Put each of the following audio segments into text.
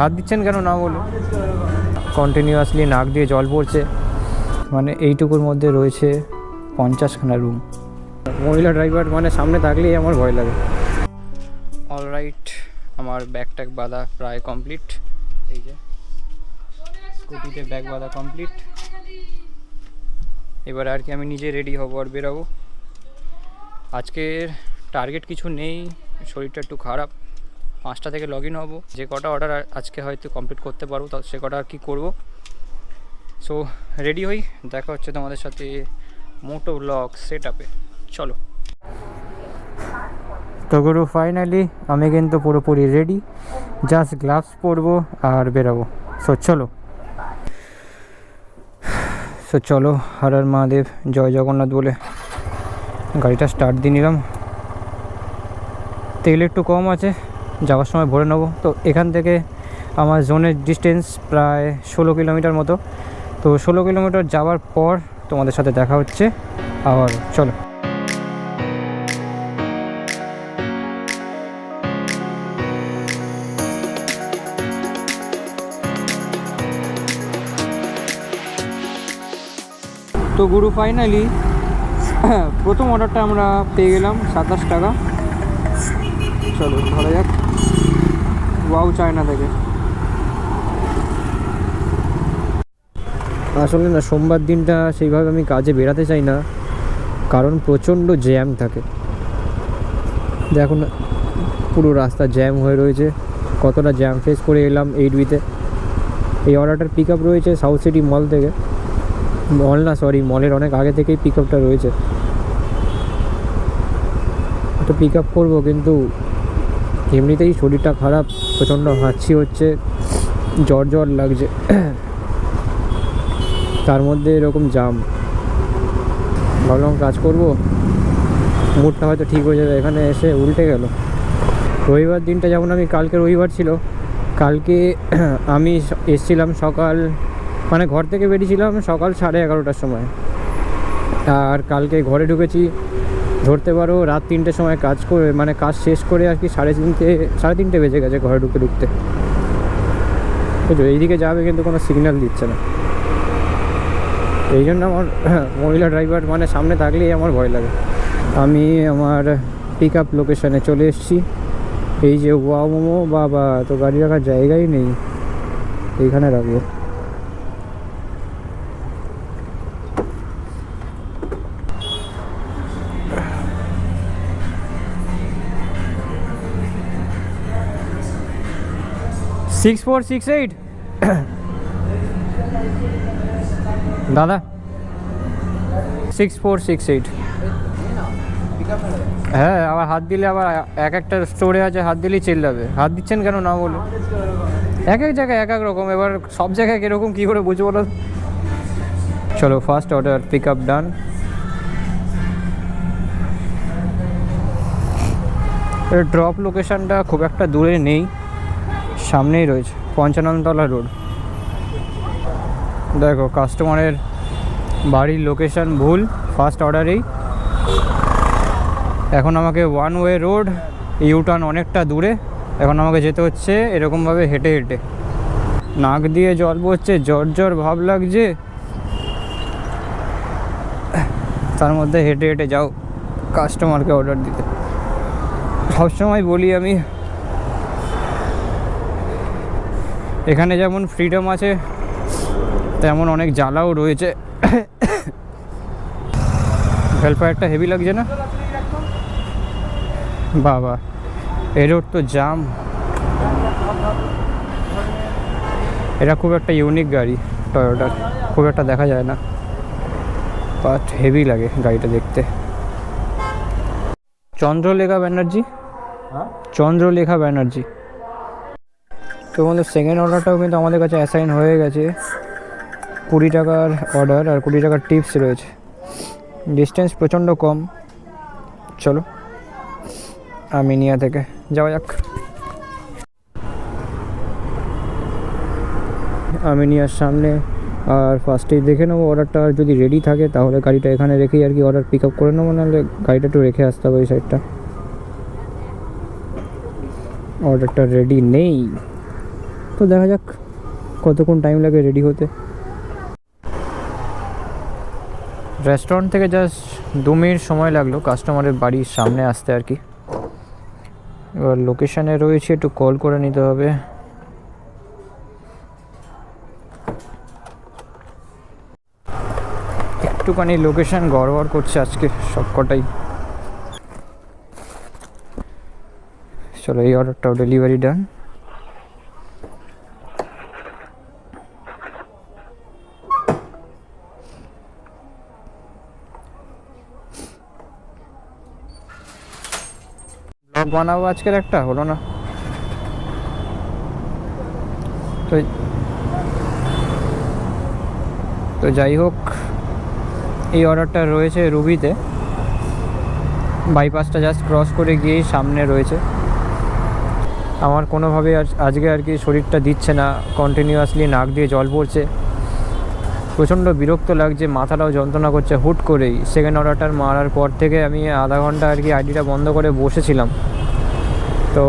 হাত দিচ্ছেন কেন না বলুন কন্টিনিউয়াসলি নাক দিয়ে জল পড়ছে। মানে এইটুকুর মধ্যে রয়েছে পঞ্চাশখানা রুম মহিলা ড্রাইভার মানে সামনে থাকলেই আমার ভয় লাগে। অলরাইট আমার ব্যাগ ট্যাগ বাঁধা প্রায় কমপ্লিট এই যে, স্কুটিতে ব্যাগ বাঁধা কমপ্লিট এবার আর কি আমি নিজে রেডি হব আর বেরোবো। আজকের টার্গেট কিছু নেই, শরীরটা একটু খারাপ। পাঁচটা থেকে লগ ইন হব। যে কটা অর্ডার আজকে হয়তো কমপ্লিট করতে পারব, তা সে কটা আর কি করব। সো রেডি হই? দেখা হচ্ছে তোমাদের সাথে মোটো ব্লগ সেট আপে চলো। তো গুরু ফাইনালি আমি কিন্তু পুরোপুরি রেডি জাস্ট গ্লাভস পরবো আর বেরোবো। সো চলো। সো চলো হর হর মহাদেব, জয় জগন্নাথ বলে গাড়িটা স্টার্ট দিয়ে নিলাম। তেল একটু কম আছে। যাওয়ার সময় ভরে নেব। তো এখান থেকে আমার জোনের ডিস্টেন্স প্রায় ষোলো কিলোমিটার মতো। তো ষোলো কিলোমিটার যাওয়ার পর তোমাদের সাথে দেখা হচ্ছে। আবার চলো। তো গুরু ফাইনালি প্রথম অর্ডারটা আমরা পেয়ে গেলাম সাতাশ টাকা। চলো, ধরা যাক। ওয়াও, চায়না থেকে। আসলে না, সোমবার দিনটা সেইভাবে আমি কাজে বেরাতে চাই না, কারণ প্রচণ্ড জ্যাম থাকে। দেখুন পুরো রাস্তা জ্যাম হয়ে রয়েছে, কতটা জ্যাম ফেস করে এলাম এইট বিতে এই অর্ডারটার পিক আপ রয়েছে সাউথ সিটি মল থেকে। মল না সরি মলের অনেক আগে থেকেই পিক আপটা রয়েছে। তো পিক আপ করব, কিন্তু এমনিতেই শরীরটা খারাপ, প্রচণ্ড হাঁচি হচ্ছে, জ্বর জ্বর লাগছে। তার মধ্যে এরকম জাম। ভাবলাম কাজ করব। মুডটা হয়তো ঠিক হয়ে যাবে, এখানে এসে উল্টে গেল। রবিবার দিনটা যেমন আমি, কালকে রবিবার ছিল, কালকে আমি এসছিলাম সকাল মানে ঘর থেকে বেরিয়েছিলাম সকাল সাড়ে এগারোটার সময়। আর কালকে ঘরে ঢুকেছি ধরতে পারো, রাত তিনটের সময় কাজ করে মানে কাজ শেষ করে আর কি সাড়ে তিনটে সাড়ে তিনটে বেজে গেছে ঘরে ঢুকতে ঢুকতে। বুঝছ এইদিকে যাবে কিন্তু কোনো সিগন্যাল দিচ্ছে না। এই জন্য আমার মহিলা ড্রাইভার মানে সামনে থাকলেই আমার ভয় লাগে। আমি আমার পিক আপ লোকেশানে চলে এসেছি। এই যে ওয়া মোমো, বাবা, তো গাড়ি রাখার জায়গাই নেই। এইখানে রাখব। Six four six eight. দাদা, সিক্স ফোর সিক্স এইট। হ্যাঁ আবার হাত দিলে আবার এক একটা স্টোরে আছে, হাত দিলেই চেল্লাবে হাত দিচ্ছেন কেন না বলে এক এক জায়গায় এক এক রকম, এবার সব জায়গায় কীরকম, কী করে বুঝব বলো চলো first order pick up done drop লোকেশানটা খুব একটা দূরে নেই। সামনেই রয়েছে, পঞ্চাননতলা রোড। দেখো কাস্টমারের বাড়ির লোকেশন ভুল ফার্স্ট অর্ডারেই এখন আমাকে ওয়ান ওয়ে রোড ইউটার্ন অনেকটা দূরে। এখন আমাকে যেতে হচ্ছে এরকমভাবে হেঁটে হেঁটে। নাক দিয়ে জল পড়ছে, জ্বর জ্বর ভাব লাগছে। তার মধ্যে হেঁটে হেঁটে যাও কাস্টমারকে অর্ডার দিতে। সবসময় বলি আমি এখানে যেমন ফ্রিডম আছে তেমন অনেক জ্বালাও রয়েছে। ভেলফায়ারটা হেভি লাগছে না? বাবা এ রোড তো জাম এটা খুব একটা ইউনিক গাড়ি টয়োটার খুব একটা দেখা যায় না। বাট হেভি লাগে গাড়িটা দেখতে। চন্দ্রলেখা ব্যানার্জি? চন্দ্রলেখা ব্যানার্জি। তো বন্ধু সেকেন্ড অর্ডারটাও কিন্তু আমাদের কাছে অ্যাসাইন হয়ে গেছে। কুড়ি টাকার অর্ডার আর কুড়ি টাকার টিপস রয়েছে। ডিস্টেন্স প্রচণ্ড কম। চলো আমিনিয়া থেকে যাওয়া যাক। আমিনিয়ার সামনে আর ফার্স্টেই দেখে নেব অর্ডারটা আর যদি রেডি থাকে, তাহলে গাড়িটা এখানে রেখেই আর কি অর্ডার পিক আপ করে নেব, নাহলে গাড়িটা একটু রেখে আসতে হবে ওই সাইডটা অর্ডারটা রেডি নেই। তো দেখা যাক কতক্ষণ টাইম লাগে রেডি হতে। রেস্টুরেন্ট থেকে জাস্ট দু মিনিট সময় লাগল কাস্টমারের বাড়ির সামনে আসতে আর কি। এবার লোকেশানে রয়েছে, একটু কল করে নিতে হবে। একটুখানি লোকেশন গড়বড় করছে আজকে সবকটাই। চলো, এই অর্ডারটাও ডেলিভারি ডান বানাবো আজকের একটা, হলো না। তো তো যাই হোক, এই অর্ডারটা রয়েছে রুবিতে। বাইপাসটা জাস্ট ক্রস করে গিয়েই সামনে রয়েছে। আমার কোনোভাবে আজ আজকে আর কি শরীরটা দিচ্ছে না কন্টিনিউয়াসলি নাক দিয়ে জল পড়ছে। প্রচণ্ড বিরক্ত লাগছে, মাথাটাও যন্ত্রণা করছে, হুট করেই। সেকেন্ড অর্ডারটার মারার পর থেকে আমি আধা ঘণ্টা আর কি আইডিটা বন্ধ করে বসেছিলাম। তো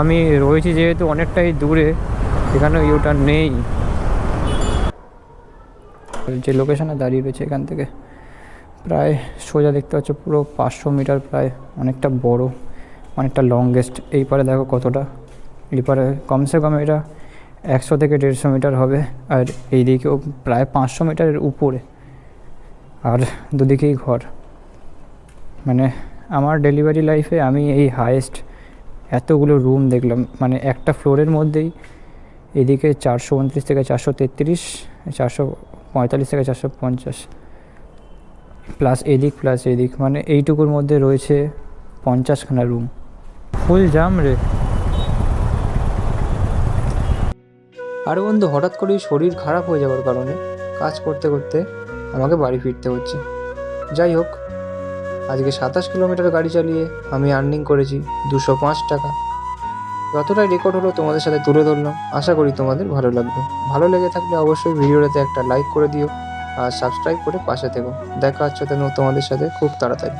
আমি রয়েছি যেহেতু অনেকটাই দূরে এখানে ইউটার নেই। যে লোকেশনে দাঁড়িয়ে রয়েছে এখান থেকে, প্রায় সোজা দেখতে পাচ্ছ, পুরো পাঁচশো মিটার প্রায়, অনেকটা বড়, অনেকটা লংগেস্ট এই পারে দেখো কতটা, এই পারে কমসে কম এটা একশো থেকে দেড়শো মিটার হবে আর এই দিকেও প্রায় পাঁচশো মিটারের উপরে আর দুদিকেই ঘর। মানে আমার ডেলিভারি লাইফে আমি এই হায়েস্ট এতগুলো রুম দেখলাম। মানে একটা ফ্লোরের মধ্যেই এদিকে চারশো উনত্রিশ থেকে চারশো তেত্রিশ, চারশো পঁয়তাল্লিশ থেকে চারশো পঞ্চাশ। প্লাস এদিক প্লাস এদিক। মানে এইটুকুর মধ্যে রয়েছে পঞ্চাশখানা রুম ফুল জাম রে। আরে বন্ধু, হঠাৎ করেই শরীর খারাপ হয়ে যাওয়ার কারণে কাজ করতে করতে আমাকে বাড়ি ফিরতে হচ্ছে। যাই হোক, আজকে সাতাশ কিলোমিটার গাড়ি চালিয়ে আমি আর্নিং করেছি দুশো পাঁচ টাকা। যতটাই রেকর্ড হলো তোমাদের সাথে তুলে ধরলাম, আশা করি তোমাদের ভালো লাগবে। ভালো লেগে থাকলে অবশ্যই ভিডিওটাতে একটা লাইক করে দিও আর সাবস্ক্রাইব করে পাশে থেকো। দেখা হচ্ছে তোমাদের সাথে খুব তাড়াতাড়ি।